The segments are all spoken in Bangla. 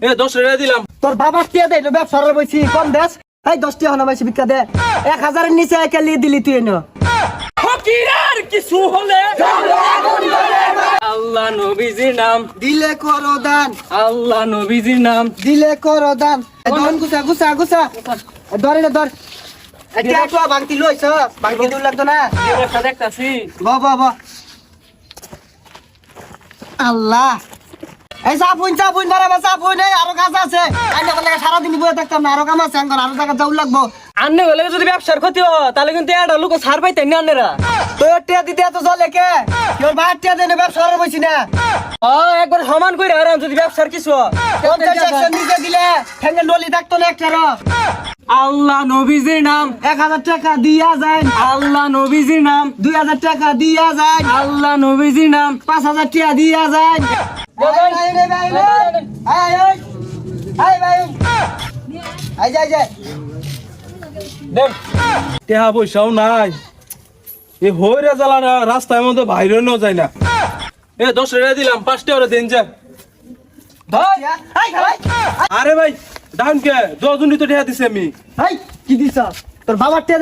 এ দশ টাকা দিলাম। তোর বাবা টিয়া দেয় ব্যবসার বইছি কম দেশ এই দশ টিয়া হনা মাইছি ভিক্ষা দে। এক হাজারের নিচে একালি দিলি তুই এনো। ফকিরার কিছু হলে আল্লাহ নবীজির নাম। দিলে করো দান। আল্লাহ নবীজির নাম। দিলে করো দান। ধন গুছা গুছা গুছা। ধরে না ধর। এটা তো বাংতি লইছ বাংতি দূর লাগতো না। দেখতাছি। ব ব ব। আল্লাহ। এই চাপুন চাপুন বাড়াবা চাপুন এই আরও কাজ আছে। আইনা বলে সারাদিন বয়ে থাকতাম না আরও কাম আছে আঙ্গর আরও জায়গা যাও লাগবো। আন্নে হলে যদি ব্যবসার ক্ষতি হয় তাহলে কিন্তু এটা লোক ছাড় পাইতেন না আন্নেরা। তোর টিয়া দিতে এত চলে কে তোর ভাত টিয়া দেনে ব্যবসা করে বসি না। ও একবার সমান করে আরাম যদি ব্যবসার কিছু নিচে দিলে ঠেঙ্গে নলি থাকতো না একটা আল্লাহ নবীজির নাম। এক হাজার টাকা দিয়া যায়। আল্লাহ নবীজির নাম। দুই হাজার টাকা দিয়া যায়। আল্লাহ নবীজির নাম। পাঁচ হাজার টাকা দিয়া যায়। টেহা পয়সাও নাই। এ না এ দিলাম ভাই দাম টেহা দিছে আমি। কি টিয়া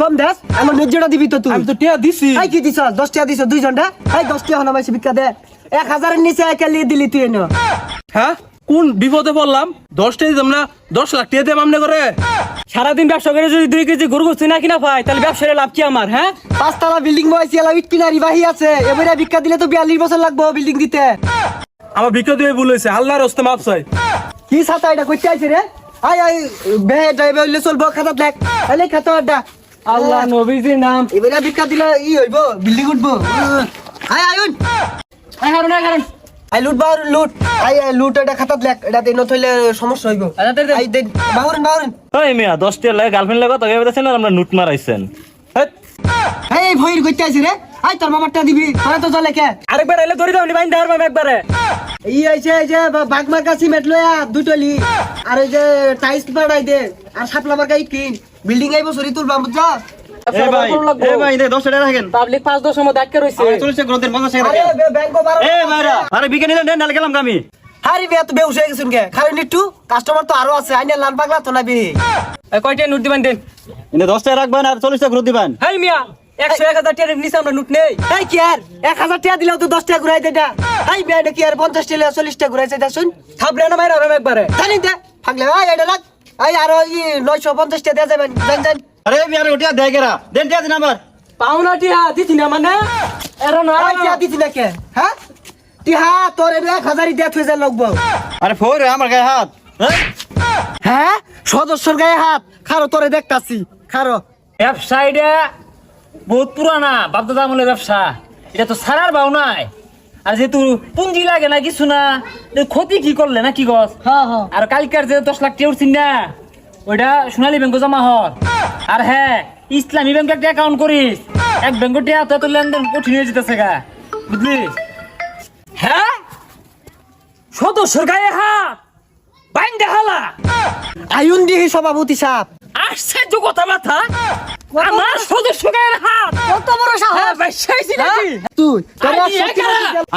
কম দিবি টিয়া দিছি। কি টিয়া দিছ দুইজনটা আই দশ টিয়া হনামাইছি ভিক্ষা দে। এক হাজারের নিচে একালি দিলি তুই এনো। হ্যাঁ? কোন বিপদে পড়লাম? দশ টাকা দিতাম না দশ লাখ টাকা দিয়ে আমনে করে সারাদিন ব্যবসা করে যদি দুই কেজি গরু গোস্ত না কিনা পাই তাহলে ব্যবসার লাভ কি আমার হ্যাঁ? পাঁচতলা বিল্ডিং বয়সী এলা ইট কিনারি বাহি আছে। এবারে ভিক্ষা দিলে তো বিয়াল্লিশ বছর লাগবো বিল্ডিং দিতে। আমার বিক্রি দিয়ে ভুল হয়েছে আল্লাহর হস্তে মাপ চাই। কি ছাতা এটা করতে আইছে রে? আই আই বে ড্রাইভার হইলে চলবো খাতা দেখ। আলে খাতা আড্ডা আল্লাহ নবীজির নাম। এবারে ভিক্ষা দিলে ই হইব বিল্ডিং উঠবো। আই আই উঠ। আই হারুন আই হারুন। আই লুট বাহুর লুট। আই আই লুট এটা খাতা দেখ এটা দিন থইলে সমস্যা হইব। আই দেন বাহুরন বাহুরন। ওই মিয়া দশ টিয়ার লাগে গার্লফ্রেন্ড লাগে তোকে বলেছেন আর আমরা নুট মারাইছেন। এই ভইর করতে আইছে রে। আই তোর মামারটা দিবি। তোরা তো চলে কে? আরেকবার এলে ধরে দাও নি বাইন মামা একবারে। ই আইছে এই যে বাঘ মার্কা সিমেন্ট লয়া দুটলি আর এই যে টাইলস পাড়াই দে। আর সাপলা মার্কা ইট কিন বিল্ডিং আইবো সরি তুলবা বুঝছা? এই ভাই এই ভাই দে দশ টাকা রাখেন। পাবলিক পাঁচ দশ সময় দেখা রয়েছে চল্লিশ টাকা গ্রন্থের পঞ্চাশ টাকা আরে ব্যাংক বারো এ ভাইরা আরে বিকে নিলেন দেন নালে গেলাম আমি। হারি বে তো বেউস হয়ে গেছুন কে? কারণ একটু কাস্টমার তো আরও আছে আইনে লাল পাগলা তো না বে কয়টা নোট দিবেন দেন? এনে দশ টাকা রাখবেন আর চল্লিশ টাকা গ্রোথ দিবেন। হাই মিয়া একশো এক হাজার টাকার নিচে আমরা নোট নেই। এই কি আর? এক হাজার টাকা দিলেও তো দশ টাকা ঘুরাই দে না। হাই বে এটা কি আর পঞ্চাশ টাকা চল্লিশ টাকা ঘুরাইছে দে শুন থাপড়ে না মাইরা আরাম একবারে। জানি দে ফাগলে আই এটা লাগ। আই আরও ই নয়শো পঞ্চাশ টাকা দেওয়া যাবেন জান জান আরে মিয়া ওটা দেয় গেরা। দেন টিয়া দিন আমার পাওনা টিহা দিছি না মানে? এরা না আই টিয়া দিছি না কে? হ্যাঁ? টিহা তোর এক হাজারই দেয়া থুয়ে যা লাগবো। আরে ফোর আমার গায়ে হাত। হ্যাঁ? হ্যাঁ? সদস্যর গায়ে হাত। খারো তোরে দেখতাছি। খারো। ব্যবসা এটা বহুত পুরানা বাপদাদা আমলের ব্যবসা। এটা তো সারার বাউ নাই। আর যেহেতু পুঞ্জি লাগে না কিছু না ক্ষতি কি করলে না কি গছ? হ্যাঁ হ্যাঁ আর কালকার যে দশ লাখ টাকা না ওইটা সোনালী ব্যাংকে জমা হর আর হ্যাঁ ইসলামী ব্যাংকে একটা অ্যাকাউন্ট করিস। এক ব্যাংকের টাকা তো লেনদেন কঠিন হয়ে যেতেছে গা। বুঝলি? হ্যাঁ? সদস্যর গায়ে হাত। বাইন দেখালা আয়ুন দিহি সভাপতি সাপ আশ্চর্য কথা মাথা আমার সদস্য গায়ের হাত। কত বড় হ্যাঁ বাইশাইছি নাকি। তুই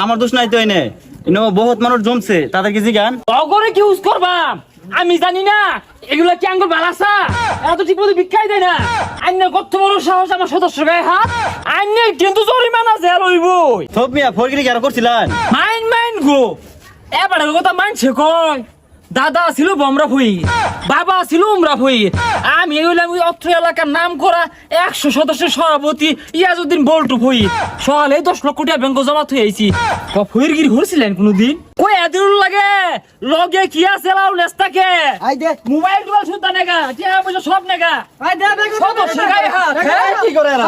আমার দোষ নাই তো এনে। এনে বহুত মানুষ জমছে তাদের কি জিগান অগরে কি ইউজ করবাম আমি জানি না এগুলা কি আঙ্গুর বালাসা এত ঠিক মতো বিক্কাই দেয় না। আইনের কত বড় সাহস আমার সদস্য গায়ে হাত? আইনের কিন্তু জরিমানা জেল হইবই। সব মিয়া ফোরগিরি কি আর করছিলেন? মাইন মাইন গো। এবারে কথা মানছে কয়? দাদা ছিল বমরা ভুই বাবা ছিল উমরা ভুই আমি হইলাম ওই অত্র এলাকার নাম করা একশো সদস্যের সভাপতি ইয়াজউদ্দিন বল্টু ভুই সকালে দশ লক্ষ টাকা ব্যাংক জমা থই আইছি। কফুইর গিরি হয়েছিলেন কোনোদিন? কই এদিন লাগে? লগে কি আছে লাউ নেস্তাকে? I they. মোবাইল টোবাইল নেগা? টিয়া পয়সা সব নেগা? আই দে সদস্য গায়ে হাত হ্যাঁ? কি করে এরা।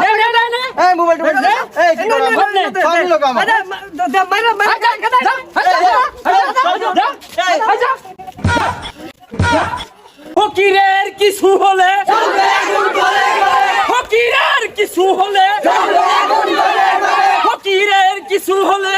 এই মোবাইল টোবাইল দে। এই কি করে? লোক আমার। দে মাইরা মাইরা কিছু হলে ফকিরের কিছু হলে ফকিরের কিছু হলে